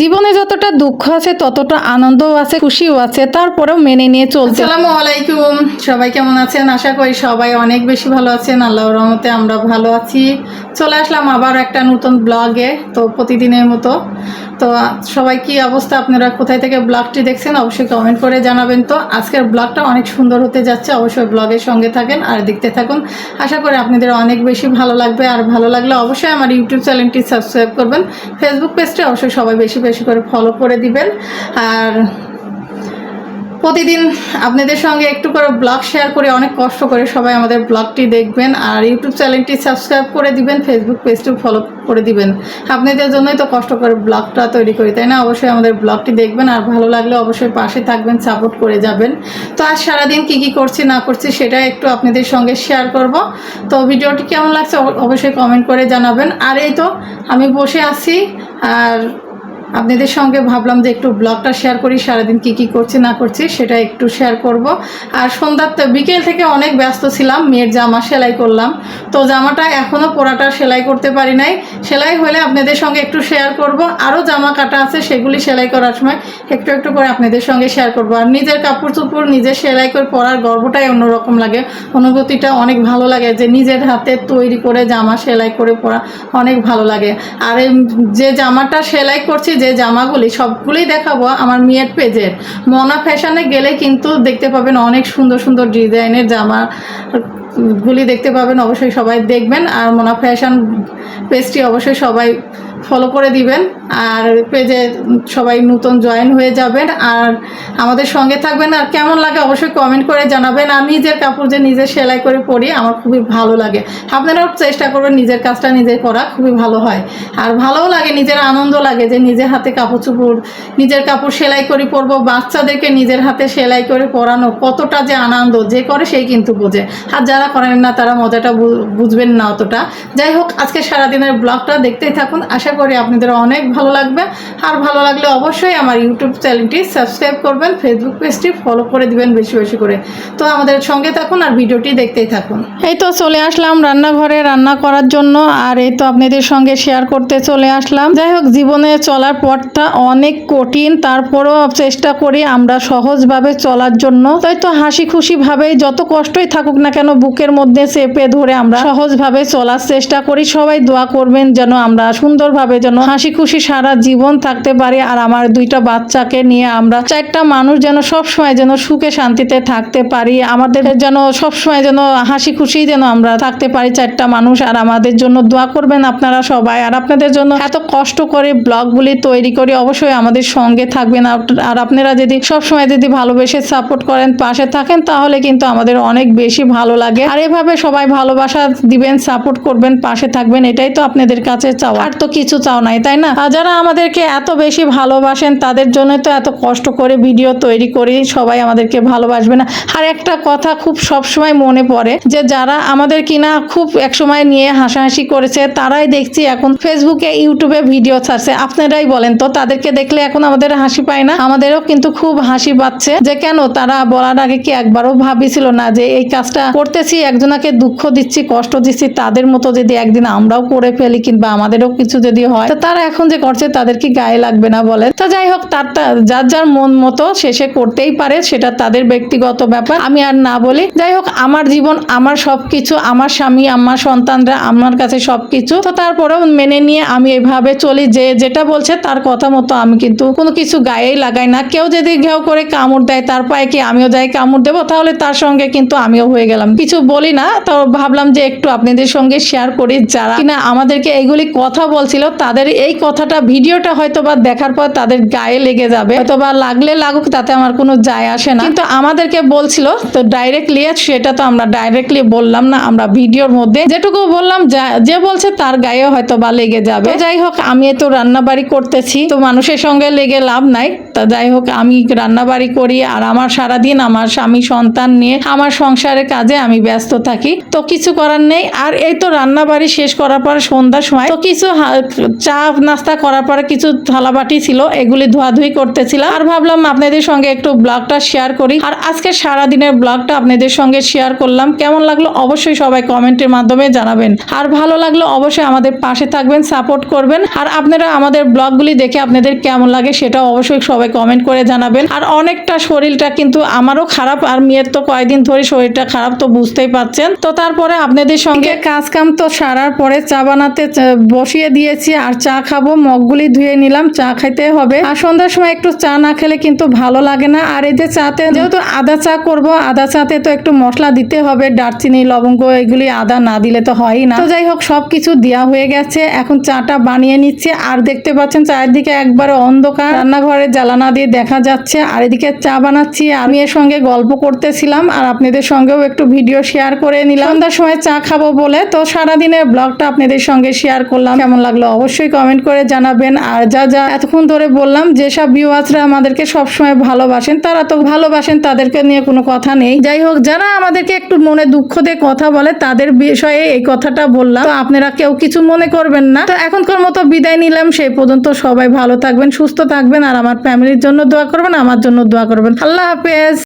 জীবনে যতটা দুঃখ আছে, ততটা আনন্দও আছে, খুশিও আছে, তারপরেও মেনে নিয়ে চলতে আসসালামু আলাইকুম। সবাই কেমন আছেন? আশা করি সবাই অনেক বেশি ভালো আছেন। আল্লাহ রহমতে আমরা ভালো আছি। চলে আসলাম আবার একটা নতুন ব্লগে তো প্রতিদিনের মতো। তো সবাই কি অবস্থা? আপনারা কোথায় থেকে ব্লগটি দেখছেন অবশ্যই কমেন্ট করে জানাবেন। তো আজকের ব্লগটা অনেক সুন্দর হতে যাচ্ছে। অবশ্যই ব্লগের সঙ্গে থাকেন আর দেখতে থাকুন। আশা করি আপনাদের অনেক বেশি ভালো লাগবে। আর ভালো লাগলে অবশ্যই আমার ইউটিউব চ্যানেলটি সাবস্ক্রাইব করবেন। ফেসবুক পেজটা অবশ্যই সবাই বেশি বেশি করে ফলো করে দিবেন। আর প্রতিদিন আপনাদের সঙ্গে একটু করে ব্লগ শেয়ার করে, অনেক কষ্ট করে সবাই আমাদের ব্লগটি দেখবেন। আর ইউটিউব চ্যানেলটি সাবস্ক্রাইব করে দিবেন ফেসবুক পেজটিও ফলো করে দিবেন। আপনাদের জন্যই তো কষ্ট করে ব্লগটা তৈরি করি, তাই না? অবশ্যই আমাদের ব্লগটি দেখবেন, আর ভালো লাগলে অবশ্যই পাশে থাকবেন সাপোর্ট করে যাবেন। তো আজ সারাদিন কী কী করছি, না করছি, সেটা একটু আপনাদের সঙ্গে শেয়ার করব। তো ভিডিওটি কেমন লাগছে অব- অবশ্যই কমেন্ট করে জানাবেন। আর এই তো, আমি বসে আছি, আর আপনাদের সঙ্গে ভাবলাম যে একটু ব্লগটা শেয়ার করি, সারাদিন কি কি করছি, না করছি, সেটা একটু শেয়ার করব। আর সন্ধ্যার বিকেল থেকে অনেক ব্যস্ত ছিলাম, মেয়ের জামা সেলাই করলাম। তো জামাটা এখনও পোড়াটা সেলাই করতে পারি নাই। সেলাই হলে আপনাদের সঙ্গে একটু শেয়ার করব। আরও জামা কাটা আছে, সেগুলি সেলাই করার সময় একটু একটু করে আপনাদের সঙ্গে শেয়ার করব। আর নিজের কাপড় চোপড় নিজে সেলাই করে পরার গর্বটাই অন্যরকম লাগে। অনুভূতিটা অনেক ভালো লাগে যে নিজের হাতে তৈরি করে জামা সেলাই করে পরা অনেক ভালো লাগে। আর যে জামাটা সেলাই করছি যে জামাগুলি সবগুলোই দেখাবো, আমার মেয়ের পেজের মনা ফ্যাশনে গেলে কিন্তু দেখতে পাবেন অনেক সুন্দর সুন্দর ডিজাইনের জামা গুলি দেখতে পাবেন, অবশ্যই সবাই দেখবেন। আর মোনা ফ্যাশন পেজটি অবশ্যই সবাই ফলো করে দিবেন। আর পেজে সবাই নতুন জয়েন হয়ে যাবেন। আর আমাদের সঙ্গে থাকবেন। আর কেমন লাগে অবশ্যই কমেন্ট করে জানাবেন। আর নিজের কাপড় যে নিজে সেলাই করে পরি, আমার খুবই ভালো লাগে। আপনারাও চেষ্টা করবেন নিজের কাজটা নিজে করা, খুবই ভালো হয়। আর ভালোও লাগে, নিজের আনন্দ লাগে যে নিজের হাতে কাপড় চোপড়, নিজের কাপড় সেলাই করে পরবো। বাচ্চাদেরকে নিজের হাতে সেলাই করে পরানো কতটা যে আনন্দ, যে করে সেই কিন্তু বোঝে। আর যারা করেন না, তারা মজাটা বুঝবেন না অতটা। যাই হোক, আজকে সারাদিনের ব্লগটা দেখতেই থাকুন। আশা করি আপনাদের অনেক ভালো লাগবে। আর ভালো লাগলে অবশ্যই আমার ইউটিউব চ্যানেলটি সাবস্ক্রাইব করবেন ফেসবুক পেজটি ফলো করে দিবেন বেশি বেশি করে। তো আমাদের সঙ্গে থাকুন আর ভিডিওটি দেখতেই থাকুন। এই তো চলে আসলাম রান্নাঘরে রান্না করার জন্য, আর এই তো আপনাদের সঙ্গে শেয়ার করতে চলে আসলাম। যাই হোক, জীবনে চলার পথটা অনেক কঠিন, তারপরেও চেষ্টা করি আমরা সহজভাবে চলার জন্য। তাই তো হাসি খুশি ভাবে যত কষ্টই থাকুক না কেন, বুকের মধ্যে চেপে ধরে আমরা সহজভাবে চলার চেষ্টা করি। সবাই দোয়া করবেন যেন আমরা সুন্দরভাবে যেন হাসি খুশি সারা জীবন থাকতে পারি আর আমার দুইটা বাচ্চাকে নিয়ে আমরা চারটা মানুষ যেন সব সময় যেন সুখে শান্তিতে থাকতে পারি। আমাদের যেন সব সময় যেন হাসি খুশি যেন আমরা থাকতে পারি চারটা মানুষ আর আমাদের জন্য দোয়া করবেন আপনারা সবাই। আর আপনাদের জন্য এত কষ্ট করে ব্লগগুলি তৈরি করি, অবশ্যই আমাদের সঙ্গে থাকবেন। আর আপনারা যদি সব সময় যদি ভালোবেসে সাপোর্ট করেন, পাশে থাকেন, তাহলে কিন্তু আমাদের অনেক বেশি ভালো লাগে। আর এভাবে সবাই ভালোবাসা দিবেন, সাপোর্ট করবেন, পাশে থাকবেন, এটাই তো আপনাদের কাছে চাওয়া। আর তো কিছু চাও নাই, তাই না? যারা আমাদেরকে এত বেশি ভালোবাসেন, তাদের জন্য তো এত কষ্ট করে ভিডিও তৈরি করি, সবাই আমাদেরকে ভালোবাসবে না। আর একটা কথা খুব সবসময় মনে পড়ে, যে যারা আমাদের কিনা খুব একসময় নিয়ে হাসাহাসি করেছে, তারাই দেখছি এখন ফেসবুকে, ইউটিউবে ভিডিও ছাড়ছে। আপনারাই বলেন তো, তাদেরকে দেখলে এখন আমাদের হাসি পায় না? আমাদেরও কিন্তু খুব হাসি পাচ্ছে, যে কেন তারা বলার আগে কি একবারও ভাবিছিল না, যে এই কাজটা করতেছি, একজনাকে দুঃখ দিচ্ছি, কষ্ট দিচ্ছি, তাদের মতো যদি একদিন আমরাও করে ফেলি, কিংবা আমাদেরও কিছু যদি হয়। তো তারা এখন যে করছে তাদের কি গায়ে লাগবে না বলে তো যাই হোক, তার যার যার মন মতো শেষে করতেই পারে, সেটা তাদের ব্যক্তিগত ব্যাপার। আমি আর না বলি। যাই হোক, আমার জীবন, আমার সবকিছু, আমার স্বামী, আমার সন্তানরা, আমার কাছে সবকিছু। তো তারপরেও মেনে নিয়ে আমি এভাবে চলি, যে যেটা বলছে তার কথা মতো আমি কিন্তু কোনো কিছু গায়েই লাগাই না। কেউ যদি ঘেউ করে কামড় দেয়, তার পায়ে কি আমিও যাই কামড় দেবো? তাহলে তার সঙ্গে কিন্তু আমিও হয়ে গেলাম। কিছু বলি না, তো ভাবলাম যে একটু আপনাদের সঙ্গে শেয়ার করি যারা কিনা আমাদেরকে এইগুলি কথা বলছিল তাদের এই কথাটা, ভিডিওটা হয়তো বা দেখার পর তাদের গায়ে লেগে যাবে। হয়তো বা লাগলে লাগুক, তাতে আমার কোনো যায় আসে না। কিন্তু আমাদেরকে বলছিল, তো ডাইরেক্টলি সেটা তো আমরা ডাইরেক্টলি বললাম না, আমরা ভিডিওর মধ্যে যেটুকু বললাম, যা- বলছে তার গায়ে হয়তো বা লেগে যাবে। যাই হোক, আমি তো রান্না বাড়ি করতেছি, তো মানুষের সঙ্গে লেগে লাভ নাই। তা যাই হোক, আমি রান্না বাড়ি করি আর আমার সারাদিন আমার স্বামী, সন্তান নিয়ে আমার সংসারের কাজে আমি ব্যস্ত থাকি। তো কিছু করার নেই। আর এই তো রান্না বাড়ি শেষ করার পর সন্ধ্যার সময়, তো কিছু চা নাস্তা করার পরে কিছু থালাবাটি ছিল এগুলি ধোয়াধুয়ি করতেছিলাম। আর ভাবলাম আপনাদের সঙ্গে একটু ব্লগটা শেয়ার করি। আর আজকে সারা দিনের ব্লগটা আপনাদের সঙ্গে শেয়ার করলাম। কেমন লাগল অবশ্যই সবাই কমেন্টের মাধ্যমে জানাবেন। আর ভালো লাগল অবশ্যই আমাদের পাশে থাকবেন সাপোর্ট করবেন। আর আপনারা আমাদের ব্লগগুলি দেখে আপনাদের কেমন লাগে সেটাও অবশ্যই সবাই কমেন্ট করে জানাবেন। আর অনেকটা শরীরটা কিন্তু আমারও খারাপ আর মেয়ের তো কয়েকদিন ধরে শরীরটা খারাপ তো বুঝতেই পাচ্ছেন। তো তারপরে আপনাদের সঙ্গে কাজ কাম তো সারার পরে চা বানাতে বসিয়ে দিয়েছি আর চা খাব। মগগুলি ধুয়ে নিলাম, চা খাইতে হবে। আর সন্ধ্যার সময় একটু চা না খেলে কিন্তু ভালো লাগে না। আর এই যে চাতে যেহেতু আদা চা করব, আদা চাতে তো একটু মশলা দিতে হবে, দারচিনি, লবঙ্গ, এগুলি আদা না দিলে তো হয়ই না। তো যাই হোক সব কিছু দেওয়া হয়ে গেছে। এখন চাটা বানিয়ে নিচ্ছে। আর দেখতে পাচ্ছেন চারিদিকে একবারে অন্ধকার। রান্নাঘরে জ্বালানা দিয়ে দেখা যাচ্ছে। আর এদিকে চা বানাচ্ছি। আমি এর সঙ্গে গল্প করতেছিলাম। আর আপনাদের সঙ্গেও একটু ভিডিও শেয়ার করে নিলাম। সন্ধ্যার সময় চা খাব বলে তো সারাদিনের ব্লগটা আপনাদের সঙ্গে শেয়ার করলাম। কেমন লাগল অবশ্যই কমেন্ট করে জানাবেন। আর যা যা এতক্ষণ ধরে বললাম, যেসব ভিউয়ার্সরা আমাদেরকে সবসময় ভালোবাসেন, তারা তো ভালোবাসেন, তাদেরকে নিয়ে কোনো কথা নেই। যাই হোক, যারা আমাদেরকে একটু মনে দুঃখ দিয়ে কথা বলে, তাদের বিষয়ে এই কথাটা বললাম। তো আপনারা কেউ কিছু মনে করবেন না। তো এখনকার মতো বিদায় নিলাম। সেই পর্যন্ত সবাই ভালো থাকবেন, সুস্থ থাকবেন। আর আমার ফ্যামিলির জন্য দোয়া করবেন, আমার জন্য দোয়া করবেন। আল্লাহ হাফেজ।